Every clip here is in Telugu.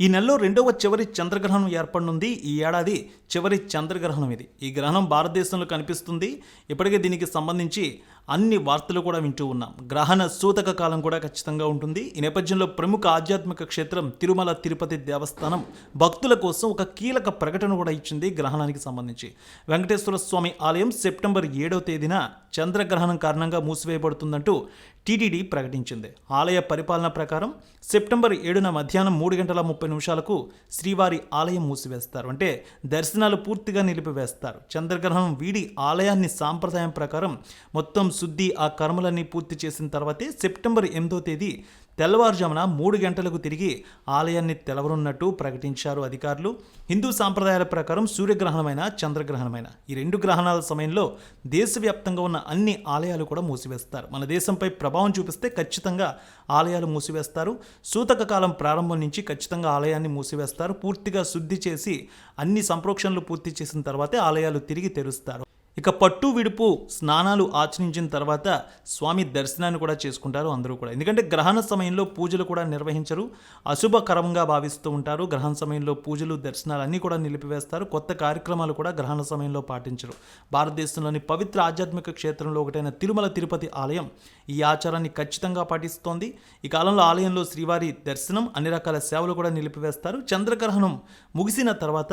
ఈ నెలలో రెండవ చివరి చంద్రగ్రహణం ఏర్పడనుంది. ఈ ఏడాది చివరి చంద్రగ్రహణం ఇది. ఈ గ్రహణం భారతదేశంలో కనిపిస్తుంది. ఇప్పటికే దీనికి సంబంధించి అన్ని వార్తలు కూడా వింటూ ఉన్నాం. గ్రహణ సూతక కాలం కూడా ఖచ్చితంగా ఉంటుంది. ఈ నేపథ్యంలో ప్రముఖ ఆధ్యాత్మిక క్షేత్రం తిరుమల తిరుపతి దేవస్థానం భక్తుల కోసం ఒక కీలక ప్రకటన కూడా ఇచ్చింది గ్రహణానికి సంబంధించి. వెంకటేశ్వర స్వామి ఆలయం సెప్టెంబర్ ఏడవ తేదీన చంద్రగ్రహణం కారణంగా మూసివేయబడుతుందంటూ టీటీడీ ప్రకటించింది. ఆలయ పరిపాలన ప్రకారం సెప్టెంబర్ ఏడున మధ్యాహ్నం మూడు గంటల ముప్పై నిమిషాలకు శ్రీవారి ఆలయం మూసివేస్తారు. అంటే దర్శనాలు పూర్తిగా నిలిపివేస్తారు. చంద్రగ్రహణం వీడి ఆలయాన్ని సాంప్రదాయం ప్రకారం మొత్తం శుద్ధి ఆ కర్మలన్నీ పూర్తి చేసిన తర్వాతే సెప్టెంబర్ ఎనిమిదో తేదీ తెల్లవారుజామున మూడు గంటలకు తిరిగి ఆలయాన్ని తెలవనున్నట్టు ప్రకటించారు అధికారులు. హిందూ సాంప్రదాయాల ప్రకారం సూర్యగ్రహణమైన చంద్రగ్రహణమైన ఈ రెండు గ్రహణాల సమయంలో దేశవ్యాప్తంగా ఉన్న అన్ని ఆలయాలు కూడా మూసివేస్తారు. మన దేశంపై ప్రభావం చూపిస్తే ఖచ్చితంగా ఆలయాలు మూసివేస్తారు. సూతక కాలం ప్రారంభం నుంచి ఖచ్చితంగా ఆలయాన్ని మూసివేస్తారు. పూర్తిగా శుద్ధి చేసి అన్ని సంప్రోక్షణలు పూర్తి చేసిన తర్వాతే ఆలయాలు తిరిగి తెరుస్తారు. ఇక పట్టు విడుపు స్నానాలు ఆచరించిన తర్వాత స్వామి దర్శనాన్ని కూడా చేసుకుంటారు అందరూ కూడా. ఎందుకంటే గ్రహణ సమయంలో పూజలు కూడా నిర్వహించరు. అశుభకరంగా భావిస్తూ ఉంటారు. గ్రహణ సమయంలో పూజలు దర్శనాలు అన్నీ కూడా నిలిపివేస్తారు. కొత్త కార్యక్రమాలు కూడా గ్రహణ సమయంలో పాటించరు. భారతదేశంలోని పవిత్ర ఆధ్యాత్మిక క్షేత్రంలో ఒకటైన తిరుమల తిరుపతి ఆలయం ఈ ఆచారాన్ని ఖచ్చితంగా పాటిస్తోంది. ఈ కాలంలో ఆలయంలో శ్రీవారి దర్శనం అన్ని రకాల సేవలు కూడా నిలిపివేస్తారు. చంద్రగ్రహణం ముగిసిన తర్వాత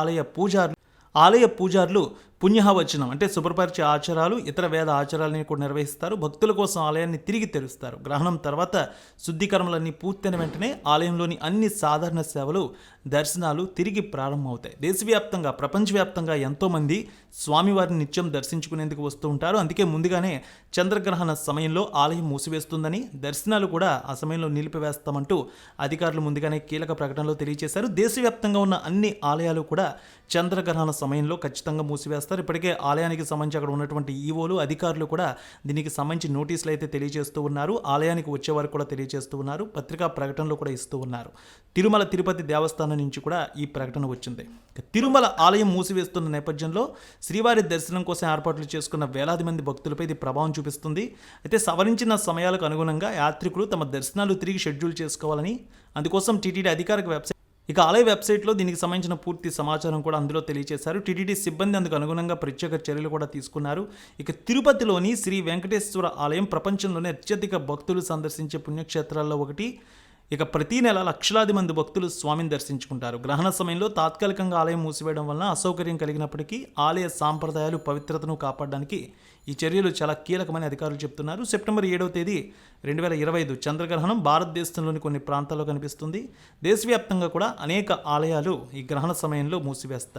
ఆలయ పూజారులు ఆలయ పూజారులు పుణ్యహవచనం అంటే శుభ్రపరిచే ఆచారాలు ఇతర వేద ఆచారాలని కూడా నిర్వహిస్తారు. భక్తుల కోసం ఆలయాన్ని తిరిగి తెరుస్తారు. గ్రహణం తర్వాత శుద్ధీకరణలన్నీ పూర్తయిన వెంటనే ఆలయంలోని అన్ని సాధారణ సేవలు దర్శనాలు తిరిగి ప్రారంభమవుతాయి. దేశవ్యాప్తంగా ప్రపంచవ్యాప్తంగా ఎంతోమంది స్వామివారిని నిత్యం దర్శించుకునేందుకు వస్తూ ఉంటారు. అందుకే ముందుగానే చంద్రగ్రహణ సమయంలో ఆలయం మూసివేస్తుందని దర్శనాలు కూడా ఆ సమయంలో నిలిపివేస్తామంటూ అధికారులు ముందుగానే కీలక ప్రకటనలో తెలియజేశారు. దేశవ్యాప్తంగా ఉన్న అన్ని ఆలయాలు కూడా చంద్రగ్రహణ సమయంలో ఖచ్చితంగా మూసివేస్తారు. ఇప్పటికే ఆలయానికి సంబంధించి అక్కడ ఉన్నటువంటి ఈవోలు అధికారులు కూడా దీనికి సంబంధించి నోటీసులు అయితే తెలియజేస్తూ ఉన్నారు. ఆలయానికి వచ్చే వారు కూడా తెలియజేస్తూ ఉన్నారు. పత్రికా ప్రకటనలు కూడా ఇస్తూ ఉన్నారు. తిరుమల తిరుపతి దేవస్థానం నుంచి కూడా ఈ ప్రకటన వచ్చింది. తిరుమల ఆలయం మూసివేస్తున్న నేపథ్యంలో శ్రీవారి దర్శనం కోసం ఏర్పాట్లు చేసుకున్న వేలాది మంది భక్తులపై ఇది ప్రభావం చూపిస్తుంది. అయితే సవరించిన సమయాలకు అనుగుణంగా యాత్రికులు తమ దర్శనాలు తిరిగి షెడ్యూల్ చేసుకోవాలని అందుకోసం టీటీడీ అధికారిక వెబ్సైట్ ఇక ఆలయ వెబ్సైట్లో దీనికి సంబంధించిన పూర్తి సమాచారం కూడా అందులో తెలియజేశారు టీటీడీ సిబ్బంది అందుకు అనుగుణంగా ప్రత్యేక చర్యలు కూడా తీసుకున్నారు. ఇక తిరుపతిలోని శ్రీ వెంకటేశ్వర ఆలయం ప్రపంచంలోనే అత్యధిక భక్తులు సందర్శించే పుణ్యక్షేత్రాల్లో ఒకటి. ఇక ప్రతి నెల లక్షలాది మంది భక్తులు స్వామిని దర్శించుకుంటారు. గ్రహణ సమయంలో తాత్కాలికంగా ఆలయం మూసివేయడం వలన అసౌకర్యం కలిగినప్పటికీ ఆలయ సాంప్రదాయాలు పవిత్రతను కాపాడడానికి ఈ చర్యలు చాలా కీలకమని అధికారులు చెప్తున్నారు. సెప్టెంబర్ ఏడవ తేదీ రెండు వేల ఇరవై ఐదు చంద్రగ్రహణం భారతదేశంలోని కొన్ని ప్రాంతాల్లో కనిపిస్తుంది. దేశవ్యాప్తంగా కూడా అనేక ఆలయాలు ఈ గ్రహణ సమయంలో మూసివేస్తారు.